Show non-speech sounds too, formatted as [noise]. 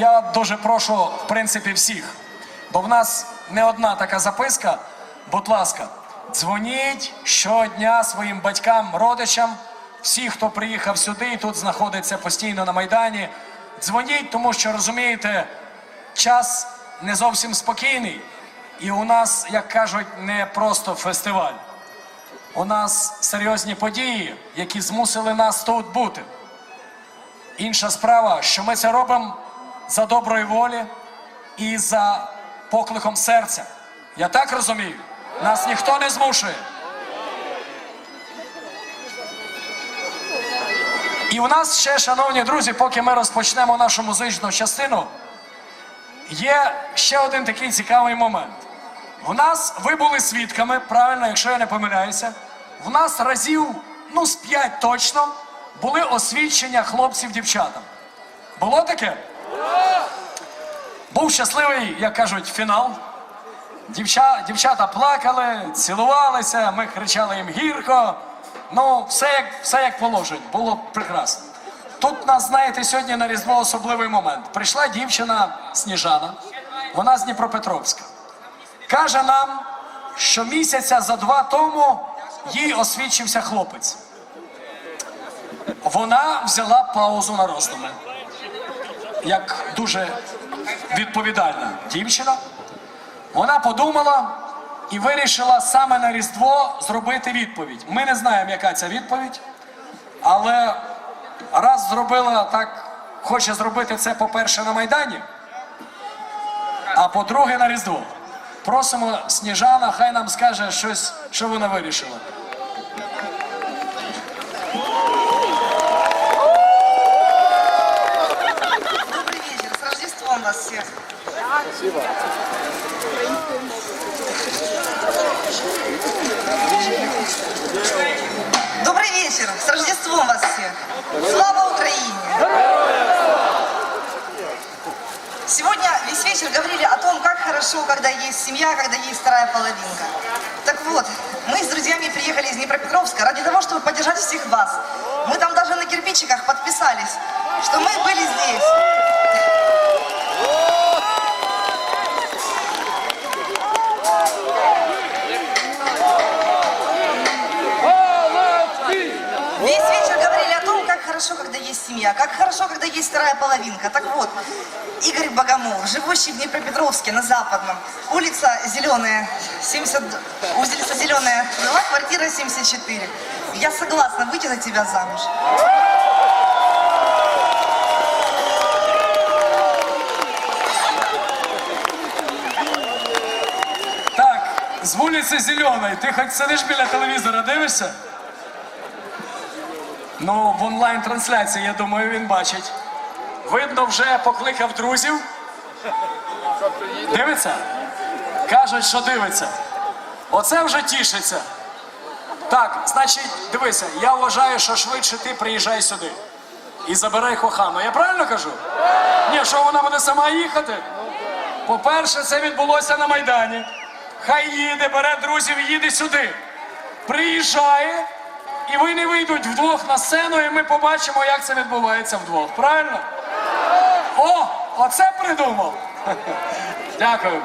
я дуже прошу, в принципі, всіх, бо в нас не одна така записка. Будь ласка, дзвоніть щодня своїм батькам, родичам, всі, хто приїхав сюди і тут знаходиться постійно на Майдані. Дзвоніть, тому що розумієте, час не зовсім спокійний. І у нас, як кажуть, не просто фестиваль. У нас серйозні події, які змусили нас тут бути. Інша справа, що ми це робимо за доброї волі і за покликом серця. Я так розумію, нас ніхто не змушує. І у нас ще, шановні друзі, поки ми розпочнемо нашу музичну частину, є ще один такий цікавий момент. У нас ви були свідками, правильно, якщо я не помиляюся. В нас разів, ну, з п'ять точно були освідчення хлопців дівчатам. Було таке? Був щасливий, як кажуть, фінал. Дівча, дівчата плакали, цілувалися, ми кричали їм гірко. Ну, все як, все як положить, було прекрасно. Тут нас, знаєте, сьогодні на Різдво особливий момент. Прийшла дівчина Сніжана, вона з Дніпропетровська. Каже нам, що місяця за два тому їй освідчився хлопець. Вона взяла паузу на роздуми. Як дуже відповідальна дівчина. Вона подумала і вирішила саме на Різдво зробити відповідь. Ми не знаємо, яка ця відповідь, але раз зробила так, хоче зробити це, по-перше, на Майдані, а по-друге, на Різдво. Просимо Сніжана, хай нам скаже щось, що вона вирішила. Всех. Добрый вечер, с Рождеством вас всех. Слава Украине! Сегодня весь вечер говорили о том, как хорошо, когда есть семья, когда есть вторая половинка. Так вот, мы с друзьями приехали из Днепропетровска ради того, чтобы поддержать всех вас. Мы там даже на кирпичиках подписались, что мы были здесь. Весь вечер говорили о том, как хорошо, когда есть семья, как хорошо, когда есть вторая половинка. Так вот, Игорь Богомол, живущий в Днепропетровске на Западном, улица Зеленая, 70, улица Зеленая, жила квартира 74. Я согласна выйти за тебя замуж. Так, з вулиці Зеленої, ти хоч сидиш біля телевізора, дивишся? Ну, в онлайн-трансляції, я думаю, він бачить. Видно, вже покликав друзів. Дивиться? Кажуть, що дивиться. Оце вже тішиться. Так, значить, дивися, я вважаю, що швидше ти приїжджай сюди. І забирай кохану. Я правильно кажу? Ні, що вона буде сама їхати? По-перше, це відбулося на Майдані. Хай їде, бере друзів і їде сюди. Приїжджає, і вони вийдуть вдвох на сцену, і ми побачимо, як це відбувається вдвох. Правильно? О, оце придумав. [laughs] Дякую.